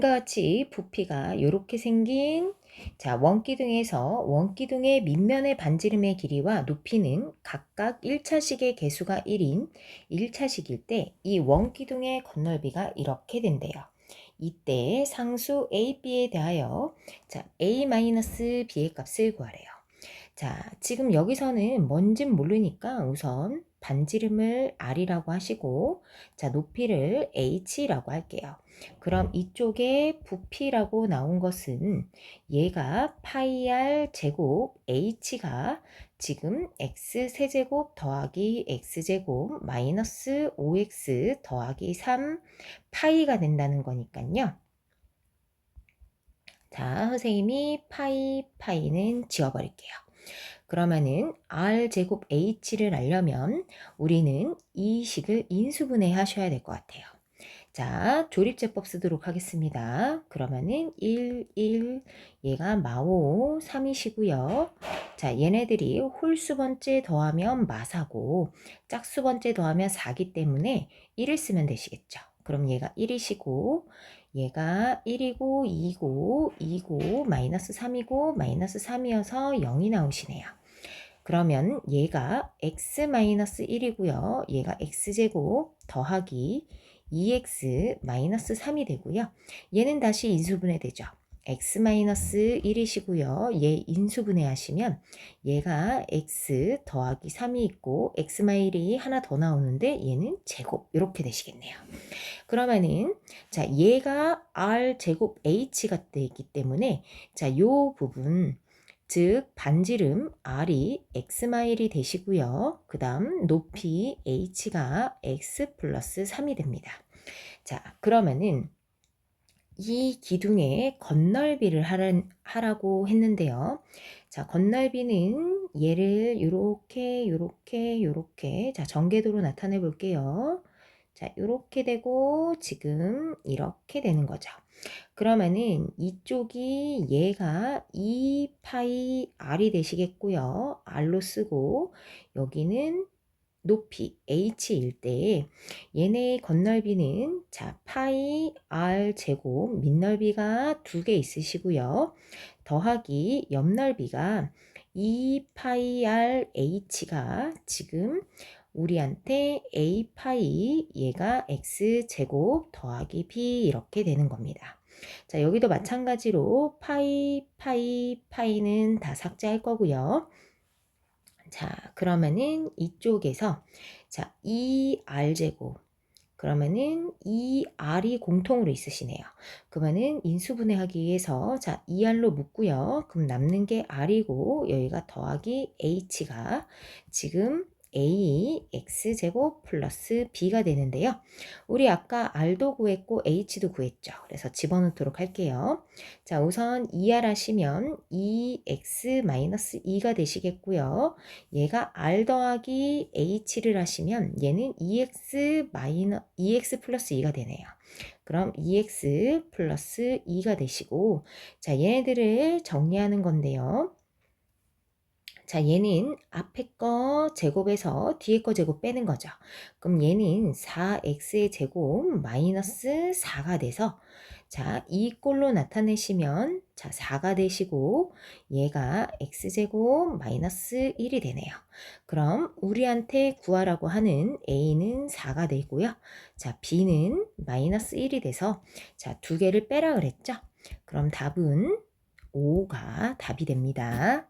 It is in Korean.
과 같이 부피가 이렇게 생긴 자, 원기둥에서 원기둥의 밑면의 반지름의 길이와 높이는 각각 1차식의 개수가 1인 1차식일 때 이 원기둥의 건널비가 이렇게 된대요. 이때 상수 A, B에 대하여 자, A-B의 값을 구하래요. 자, 지금 여기서는 뭔진 모르니까 우선 반지름을 R이라고 하시고 자, 높이를 H라고 할게요. 그럼 이쪽에 부피라고 나온 것은 얘가 파이 R 제곱 H가 지금 X 세제곱 더하기 X제곱 마이너스 5X 더하기 3 파이가 된다는 거니까요. 자, 선생님이 파이 파이는 지워버릴게요. 그러면은 R 제곱 H를 알려면 우리는 이 식을 인수분해 하셔야 될 것 같아요. 자, 조립제법 쓰도록 하겠습니다. 그러면은 1, 1, 얘가 마오 3이시고요. 자, 얘네들이 홀수 번째 더하면 마사고 짝수 번째 더하면 4기 때문에 1을 쓰면 되시겠죠. 그럼 얘가 1이시고 얘가 1이고 2고 2고 마이너스 3이고 마이너스 3이어서 0이 나오시네요. 그러면 얘가 x-1이고요. 얘가 x제곱 더하기 2x-3이 되고요. 얘는 다시 인수분해 되죠. X-1이시고요. 얘 인수분해 하시면 얘가 x 더하기 3이 있고 x-1이 하나 더 나오는데 얘는 제곱 이렇게 되시겠네요. 그러면은 자 얘가 r 제곱 h가 되기 때문에 자요 부분 즉 반지름 r이 x마일이 되시고요. 그 다음 높이 h가 x 플러스 3이 됩니다. 자 그러면은 이 기둥의 건널비를 하라 고 했는데요. 자, 건널비는 얘를 이렇게, 요렇게, 요렇게, 자, 전개도로 나타내 볼게요. 자, 이렇게 되고 지금 이렇게 되는 거죠. 그러면은 이쪽이 얘가 2 파이 r이 되시겠고요. r로 쓰고 여기는 높이 h일 때 얘네의 건널비는 자 파이 r 제곱 밑넓이가 두 개 있으시고요. 더하기 옆넓이가 2 파이 r h가 지금 우리한테 a 파이 얘가 x 제곱 더하기 b 이렇게 되는 겁니다. 자 여기도 마찬가지로 파이 파이 파이는 다 삭제할 거고요. 자, 그러면은 이쪽에서 자, 2r 제곱 그러면은 2r이 공통으로 있으시네요. 그러면은 인수분해하기 위해서 자, 2r로 묶고요. 그럼 남는 게 r이고 여기가 더하기 h가 지금 a x제곱 플러스 b가 되는데요. 우리 아까 r도 구했고 h도 구했죠. 그래서 집어넣도록 할게요. 자 우선 2r 하시면 2x 마이너스 2가 되시겠고요. 얘가 r 더하기 h를 하시면 얘는 2x 마이너 2x 플러스 2가 되네요. 그럼 2x 플러스 2가 되시고 자 얘네들을 정리하는 건데요. 자, 얘는 앞에 거 제곱에서 뒤에 거 제곱 빼는 거죠. 그럼 얘는 4x의 제곱 마이너스 4가 돼서 자, 이 꼴로 나타내시면 자, 4가 되시고 얘가 x제곱 마이너스 1이 되네요. 그럼 우리한테 구하라고 하는 a는 4가 되고요. 자, b는 마이너스 1이 돼서 자, 두 개를 빼라 그랬죠? 그럼 답은 5가 답이 됩니다.